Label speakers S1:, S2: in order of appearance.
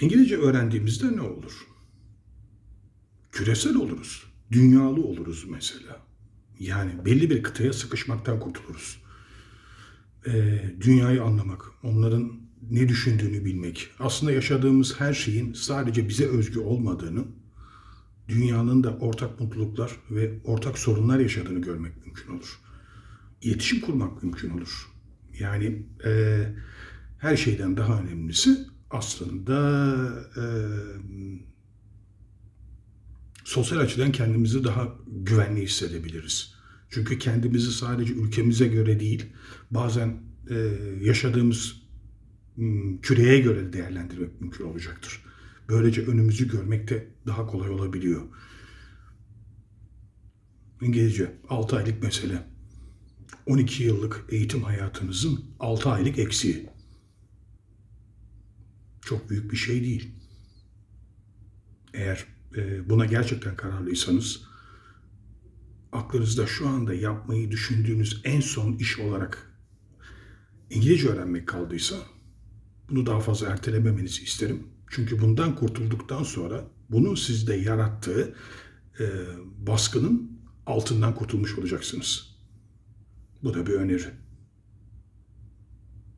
S1: İngilizce öğrendiğimizde ne olur? Küresel oluruz. Dünyalı oluruz mesela. Yani belli bir kıtaya sıkışmaktan kurtuluruz. Ee, dünyayı anlamak, onların ne düşündüğünü bilmek, aslında yaşadığımız her şeyin sadece bize özgü olmadığını, dünyanın da ortak mutluluklar ve ortak sorunlar yaşadığını görmek mümkün olur. İletişim kurmak mümkün olur. Yani e, her şeyden daha önemlisi aslında e, sosyal açıdan kendimizi daha güvenli hissedebiliriz. Çünkü kendimizi sadece ülkemize göre değil, bazen e, yaşadığımız küreye göre de değerlendirmek mümkün olacaktır. Böylece önümüzü görmek de daha kolay olabiliyor. İngilizce 6 aylık mesele. 12 yıllık eğitim hayatınızın 6 aylık eksiği. Çok büyük bir şey değil. Eğer e, buna gerçekten kararlıysanız aklınızda şu anda yapmayı düşündüğünüz en son iş olarak İngilizce öğrenmek kaldıysa bunu daha fazla ertelememenizi isterim. Çünkü bundan kurtulduktan sonra bunun sizde yarattığı e, baskının altından kurtulmuş olacaksınız. Bu da bir öneri.